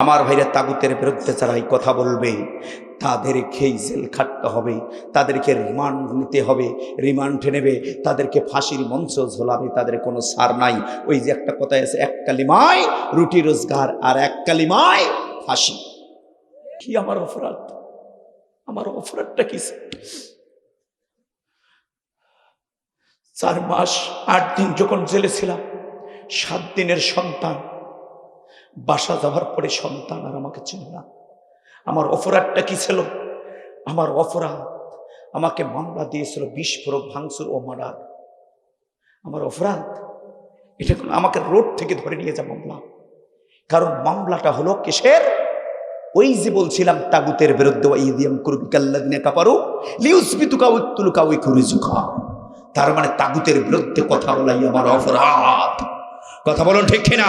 আমার ভাইরা তাগুতের বিরুদ্ধে যারা এই কথা বলবে তাদেরকেই জেল খাটতে হবে, তাদেরকে রিমান্ড নিতে হবে, রিমান্ড নেবে, তাদেরকে ফাঁসির মঞ্চ ঝোলাবে, তাদের কোনো সার নাই। ওই যে একটা কথায় আছে, এক কালিমায় রুটি রোজগার আর এক কালিমায় ফাঁসি। কি আমার অপরাধ? আমার অপরাধটা কি? চার মাস, আট দিন যখন জেলে ছিলাম, সাত দিনের সন্তান বাসা যাওয়ার পরে সন্তান আর আমাকে চিনে না। আমার অপরাধটা কি ছিল? আমার অপরাধ আমাকে মামলা দিয়েছিল, বিস্ফোরক, ভাঙচুর ও মার্ডার। আমার অপরাধ, এটা আমাকে রোড থেকে ধরে নিয়ে যা মামলা। কারণ মামলাটা হলো কিসের? ওই যে বলছিলাম, তাগুতের বিরুদ্ধে তার মানে তাগুতের বিরুদ্ধে কথা বলাই আমার অপরাধ। কথা বলুন ঠিক কিনা?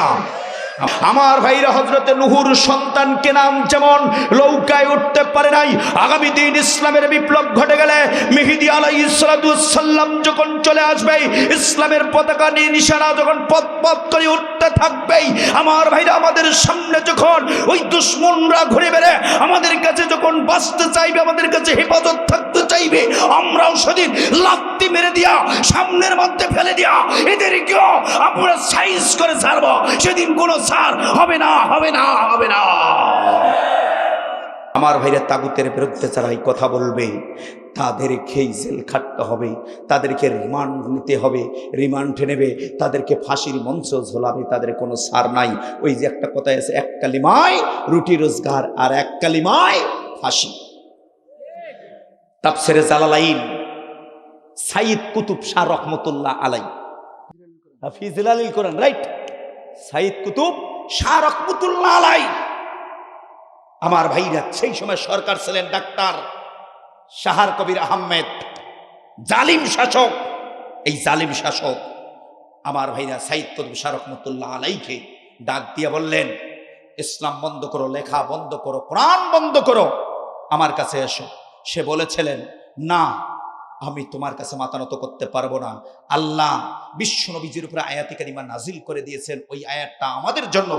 আমার ভাইরা হজরতে নুহুর সন্তানকে নাম যেমন লৌকায় উঠতে পারে নাই, আগামী দিন ইসলামের বিপ্লব ঘটে গেলে মেহিদি আলাই সাল্লাম যখন চলে আসবে, ইসলামের পতাকা নিয়ে নিশানা যখন পথ পথ করে উঠতে থাকবেই, আমার ভাইরা আমাদের সামনে যখন ওই দুশ্মনরা ঘুরে বেড়ে আমাদের কাছে যখন বাঁচতে চাইবে, আমাদের কাছে হেফাজত থাকতে চাইবে, আমরাও সেদিন লাত্তি মেরে দিয়া, সামনের মধ্যে ফেলে দিয়া, এদেরকেও আমরা সাইজ করে ছাড়বো। সেদিন কোনো সার হবে না হবে না হবে না। আমার ভাইরা তাগুতের বিরুদ্ধে যারা এই কথা বলবে তাদেরকেই জেল খাটতে হবে তাদেরকে রিমান্ড নিতে হবে রিমান্ড নেবে তাদেরকে ফাঁসির মঞ্চ ঝোলাবে তাদের কোনো সার নাই। ওই যে একটা কথায় আছে এক কালিমায় রুটি রোজগার আর এক কালিমায় ফাঁসি। তাপসেরে জালালাইন সাইদ কুতুব শাহ রহমতুল্লাহ আলাই হাফিজুল আলী করেন রাইট? সাইদ কুতুব, শাহ আলাই। আমার ভাইরা সেই সময় সরকার ছিলেন ডাক্তার শাহার কবির আহমেদ, জালিম শাসক। এই জালিম শাসক আমার ভাইরা সাইদ কুতুব, শাহ রহমতুল্লাহ আলাইকে ডাক দিয়ে বললেন, ইসলাম বন্ধ করো, লেখা বন্ধ করো, কোরআন বন্ধ করো। আমার কাছে এসো। সে বলেছিলেন, না আমি তোমার কাছে মাথা নত করতে পারব না। আল্লাহ বিশ্ব নবীজির উপরে আয়াতি কারিমা নাজিল করে দিয়েছেন, ওই আয়াতটা আমাদের জন্য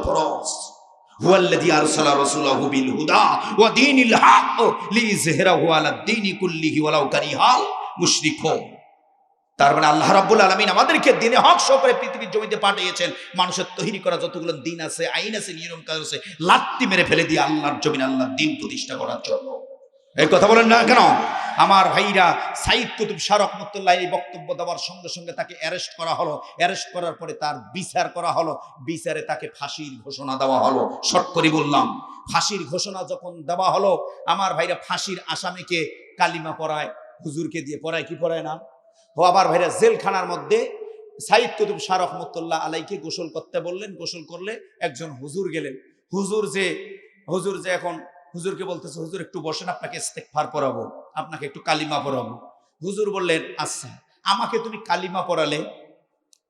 তার মানে আল্লাহ আমাদেরকে দিনে পৃথিবীর জমিতে পাঠিয়েছেন। মানুষের তৈরি করা যতগুলো দিন আছে, আইন আছে নিয়ম কাজ আছে, লাত্তি মেরে ফেলে দিয়ে আল্লাহর জমিন, আল্লাহর দিন প্রতিষ্ঠা করার জন্য। এই কথা বলেন না কেন? আমার ভাইরা সাইদ কুতুব শাহ রহমতুল্লাহ এই বক্তব্য দেওয়ার সঙ্গে সঙ্গে তাকে অ্যারেস্ট করা হলো। অ্যারেস্ট করার পরে তার বিচার করা হলো। বিচারে তাকে ফাঁসির ঘোষণা দেওয়া হলো। শর্ট করে বললাম, ফাঁসির ঘোষণা যখন দেওয়া হলো, আমার ভাইরা ফাঁসির আসামিকে কালিমা পড়ায়, হুজুরকে দিয়ে পড়ায়, কি পড়ায় না? ও আবার ভাইরা জেলখানার মধ্যে সাইদ কুতুব শাহ রহমতুল্লাহ আলাইকে গোসল করতে বললেন। গোসল করলে একজন হুজুর গেলেন। হুজুর যে হুজুর যে এখন হুজুরকে বলতেছে, হুজুর, একটু বসেন, আপনাকে ইস্তেকফার পড়াবো, আপনাকে একটু কালিমা পড়াবো। হুজুর বললেন আচ্ছা আমাকে তুমি কালিমা পড়ালে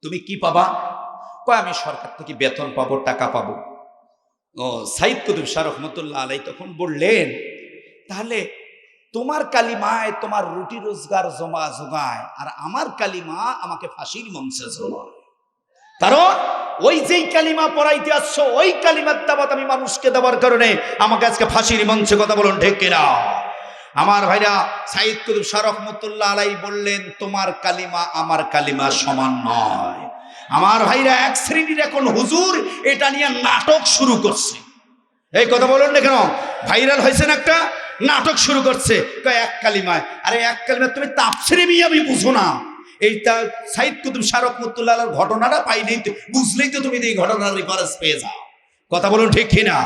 তুমি কি পাবা? কয়, আমি সরকার থেকে বেতন পাবো, টাকা পাবো। ও, সাইদ কুতুব শাহ রহমতুল্লাহ আলাই তখন বললেন, তাহলে তোমার কালিমায় তোমার রুটি রোজগার জমা জোগায় আর আমার কালিমা আমাকে ফাঁসির মঞ্চে জমায় কারণ ওই যেই কালিমা পড়াইতে আসছো, ওই কালিমার দাবাত আমি মানুষকে দেওয়ার কারণে আমাকে আজকে ফাঁসির মঞ্চে কথা বলুন ঢেকে কিনা? আমার ভাইরা সাইদ কুতুব শাহ রহমতুল্লাহ আলাই বললেন, তোমার কালিমা আমার কালিমা সমান নয়। আমার ভাইরা এক শ্রেণির এখন হুজুর, এটা নিয়ে নাটক শুরু করছে। এই কথা বলুন না কেন? ভাইরাল হয়েছে না একটা নাটক শুরু করছে। এক কালিমায়। আরে, এক কালিমায় তুমি তাপসিরে মিয়া আমি বুঝো না। এইটা সাইদ কুতুব শারক মুতুল্লাহ ঘটনাটা পাইলেই বুঝলেই তো তুমি এই ঘটনার রেফারেন্স পেয়ে যাও। কথা বলুন ঠিক কিনা?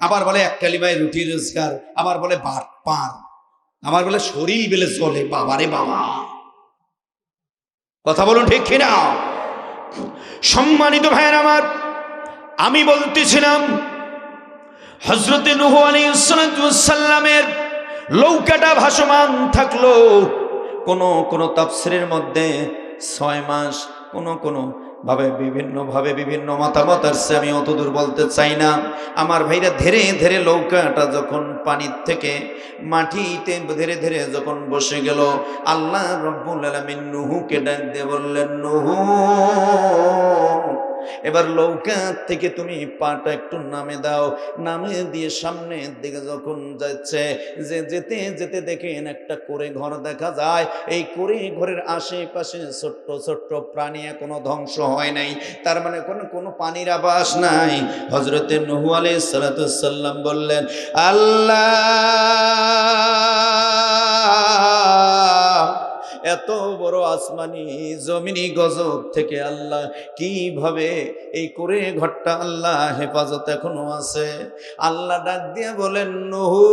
আবার বলে, এক কালিমায় রুটি রোজগার। আবার বলে, বাট পান। আমার বলে, শরীর বেলে চলে। বাবারে বাবা। কথা বলুন ঠিক কিনা? সম্মানিত ভাইয়ের আমার, আমি বলতেছিলাম হজরতে নুহ আলী সাল্লামের লৌকাটা ভাসমান থাকল। কোন কোন তাফসিরের মধ্যে ছয় মাস কোন কোন ভাবে বিভিন্নভাবে বিভিন্ন মতামত আসছে, আমি অত দূর বলতে চাই না। আমার ভাইরা ধীরে ধীরে লৌকাটা যখন পানির থেকে মাটিতে ধীরে ধীরে যখন বসে গেল, আল্লাহ রব্বুল আলমিন নুহুকে ডাক দিয়ে বললেন, নুহু। এবার লৌকা থেকে তুমি পাটা একটু নামে দাও। নামে দিয়ে সামনের দিকে যখন যাচ্ছে, যে যেতে যেতে দেখেন একটা করে ঘর দেখা যায়। এই করে ঘরের আশেপাশে ছোট্ট ছোট্ট প্রাণী কোনো ধ্বংস হয় নাই। তার মানে কোনো কোনো পানির আবাস নাই। হজরতে নহু আলাই সালাতাম বললেন, আল্লাহ এত বড় আসমানি জমিনি গজব থেকে আল্লাহ কীভাবে এই করে ঘরটা আল্লাহ হেফাজত এখনও আছে? আল্লাহ ডাক দিয়ে বলেন, নহু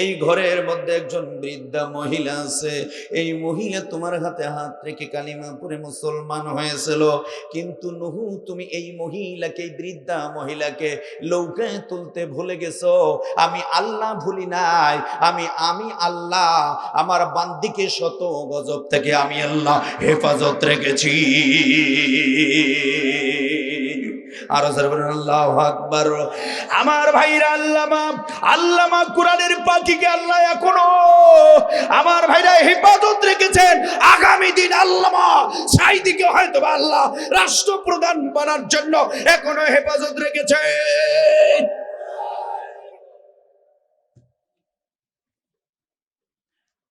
এই ঘরের মধ্যে একজন বৃদ্ধা মহিলা আছে। এই মহিলা তোমার হাতে হাত রেখে কালিমা পরে মুসলমান হয়েছিল। কিন্তু নহু, তুমি এই মহিলাকে বৃদ্ধা মহিলাকে লৌকায় তুলতে ভুলে গেছো? আমি আল্লাহ ভুলি নাই। আমি আমি আল্লাহ। আমার বান্দিকে শত গজব থেকে আমি আল্লাহ হেফাজত রেখেছি। আরও আল্লাহু আকবার। আমার ভাইরা আল্লামা আল্লামা কোরআনের পাখিকে আল্লাহ এখনও আমার ভাইরা হেফাজত রেখেছেন। আগামী দিন আল্লামা সাইদিকে হয়তো আল্লাহ রাষ্ট্রপ্রধান বানার জন্য এখনও হেফাজত রেখেছেন।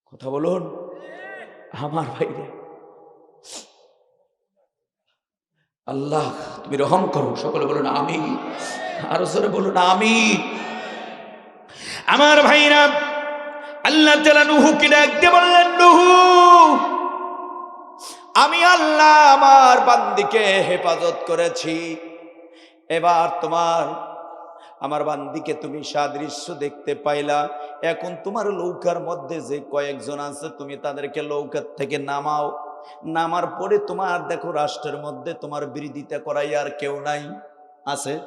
কথা বলুন। আমার ভাইরা আল্লাহ, তুমি রহম করো। সকলে বলুন আমি আরও জোরে বলুন আমি আমার ভাইরা, আল্লাহ তালা নুহুকে ডাক দিয়ে বললেন, নুহু, আমি আল্লাহ আমার বান্দিকে হেফাজত করেছি। এবার তোমার, আমার বান্দিকে তুমি সাদৃশ্য দেখতে পাইলা। এখন তোমার লৌকার মধ্যে যে কয়েকজন আছে, তুমি তাদেরকে লৌকার থেকে নামাও। নামার পরে তোমার, দেখো, রাষ্ট্রের মধ্যে তোমার বিরোধিতা করাই আর কেউ নাই। আছে?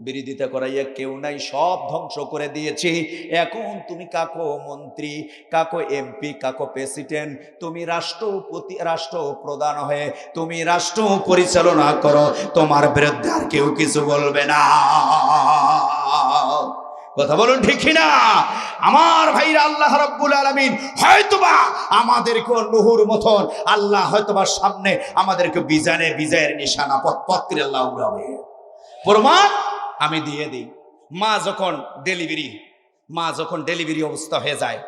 বিরোধিতা করাইয়া কেউ নাই, সব ধ্বংস করে দিয়েছি। এখন তুমি কাকো মন্ত্রী, কাকো এমপি, কাকো প্রেসিডেন্ট, তুমি রাষ্ট্রপতি রাষ্ট্র প্রধান হয়ে তুমি রাষ্ট্র পরিচালনা করো। তোমার বিরুদ্ধে আর কেউ কিছু বলবে না। কথা বলুন ঠিক না আমার ভাইরা আল্লাহ রব্বুল আলমিন হয়তোবা আমাদেরকে নুহুর মতন আল্লাহ হয়তোবা সামনে আমাদেরকে বিজানে বিজয়ের নিশানা পথ পথ করে আল্লাহ উড়াবে। প্রমাণ আমি দিয়ে দিই। মা যখন ডেলিভারি, মা যখন ডেলিভারি অবস্থা হয়ে যায়,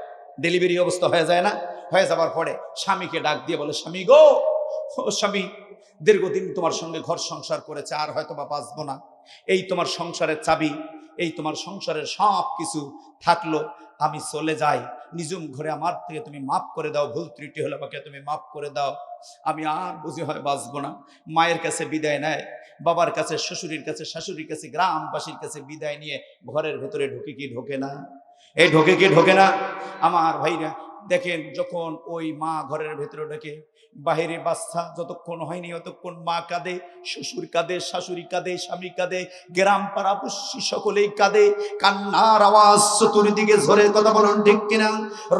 ডেলিভারি অবস্থা হয়ে যায় না, হয়ে যাবার পরে স্বামীকে ডাক দিয়ে বলে, স্বামী গো স্বামী, দীর্ঘদিন তোমার সঙ্গে ঘর সংসার করেছে, আর হয়তো বা বাঁচবো না। এই তোমার সংসারের চাবি এই তোমার সংসারের সব কিছু থাকল, আমি চলে যাই। নিজুম ঘরে আমার থেকে তুমি মাফ করে দাও, ভুল ত্রুটি হলে আমাকে তুমি মাফ করে দাও। আমি আর বুঝি হয় বাঁচবো না। মায়ের কাছে বিদায় নেয়, বাবার কাছে, শ্বশুরের কাছে, শাশুড়ির কাছে, গ্রামবাসীর কাছে বিদায় নিয়ে ঘরের ভেতরে ঢুকে কি ঢোকে না? এই ঢোকে কি ঢোকে না? আমার ভাইরা দেখেন যখন ওই মা ঘরের ভেতরে ঢোকে, বাহিরে বাচ্চা যতক্ষণ হয়নি ততক্ষণ মা কাঁদে, শ্বশুর কাঁদে, শাশুড়ি কাঁদে, স্বামী কাঁদে, গ্রাম পাড়া পুষ্যি সকলেই কাঁদে, কান্নার আওয়াজ চতুর্দিকে ঝরে, কথা বলুন ঠিক কিনা?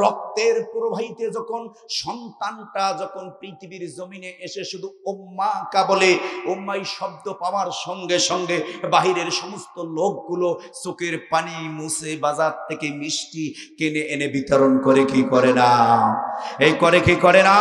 রক্তের প্রবাহিতে যখন সন্তানটা যখন পৃথিবীর জমিনে এসে শুধু ওম্মা কা বলে ওম্মাই শব্দ পাওয়ার সঙ্গে সঙ্গে বাহিরের সমস্ত লোকগুলো চোখের পানি মুছে বাজার থেকে মিষ্টি কিনে এনে বিতরণ করে, কি করে? না। এই করে কি করে না?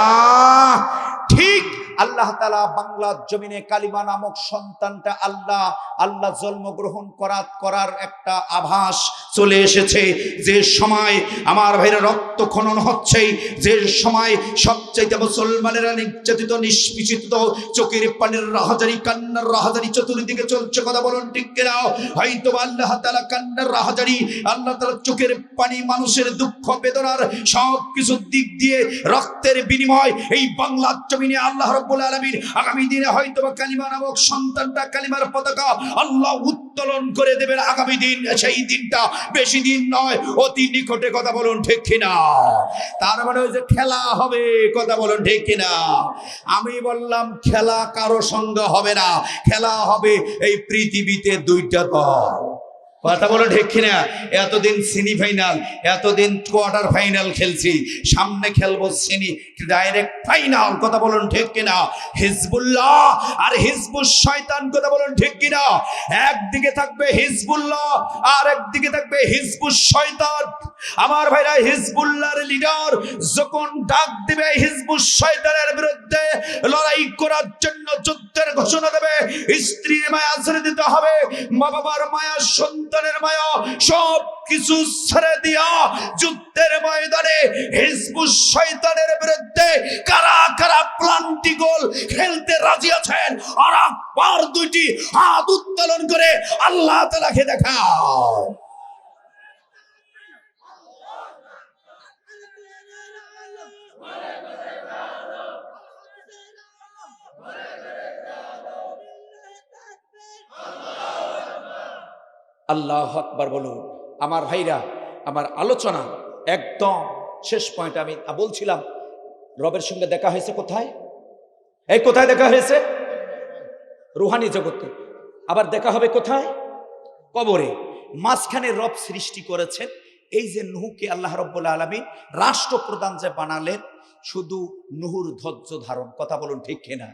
ঠিক আল্লাহ তালা বাংলার জমিনে কালিমা নামক সন্তানটা আল্লাহ আল্লাহ জন্মগ্রহণ করার করার একটা আভাস চলে এসেছে। যে সময় আমার ভাইরা রক্ত খনন হচ্ছে যে সময় সবচাইতে মুসলমানেরা নির্যাতিত, নিষ্পিচিত, চোখের পানির রাহাজারি, কান্নার রাহাজারি চতুর্দিকে চলছে কথা বলুন ঠিক কিনা? হয়তো আল্লাহ তালা কান্নার রাহাজারি, আল্লাহ তালা চোখের পানি মানুষের দুঃখ, বেদনার সব কিছু দিক দিয়ে রক্তের বিনিময় এই বাংলার জমিনে আল্লাহ রব্বুল আলমীর আগামী দিনে হয়তো কালিমা নামক সন্তানটা কালিমার পতাকা আল্লাহ উত্তোলন করে দেবেন আগামী দিন। সেই দিনটা বেশি দিন নয়, অতি নিকটে কথা বলুন ঠিক কিনা? তার মানে ওই যে খেলা হবে, কথা বলুন ঠিক কিনা? আমি বললাম, খেলা কারও সঙ্গে হবে না। খেলা হবে এই পৃথিবীতে দুইটা দল। কথা বলো ঠিক কিনা? এতদিন সেমি ফাইনাল এতদিন কোয়ার্টার ফাইনাল খেলছি। সামনে খেলব সেমি ডাইরেক্ট ফাইনাল কথা বলুন ঠিক কিনা? হিজবুল্লাহ আর হিজবুল শয়তান, কথা বলুন ঠিক কিনা? একদিকে থাকবে হিজবুল্লাহ, আর একদিকে থাকবে হিজবুল শয়তান। আমার ভাইরা, হিজবুল্লাহর লিডার যখন ডাক দিবে হিজবুল শয়তানের বিরুদ্ধে, লড়াই করার জন্য যুদ্ধের ঘোষণা দেবে। স্ত্রীর মায়া ছেড়ে দিতে হবে মা বাবার মায়া সন্তানের মায়া সব কিছু ছেড়ে দিয়া যুদ্ধের ময়দানে হিজবুল শয়তানের বিরুদ্ধে কারা কারা প্লান্টি গোল খেলতে রাজি আছেন, আর একবার দুইটি হাত উত্তোলন করে আল্লাহ তালাকে দেখাও। আল্লাহ আকবার বলুন আমার ভাইরা, আমার আলোচনা একদম শেষ পয়েন্ট আমি বলছিলাম। রবের সঙ্গে দেখা হয়েছে কোথায়? এই কোথায় দেখা হয়েছে? রুহানি জগতে। আবার দেখা হবে কোথায়? কবরে। মাঝখানে রব সৃষ্টি করেছেন। এই যে নুহুকে আল্লাহ রব্বুল আলমী রাষ্ট্রপ্রধান যে বানালেন, শুধু নুহুর ধৈর্য ধারণ, কথা বলুন ঠিক কিনা?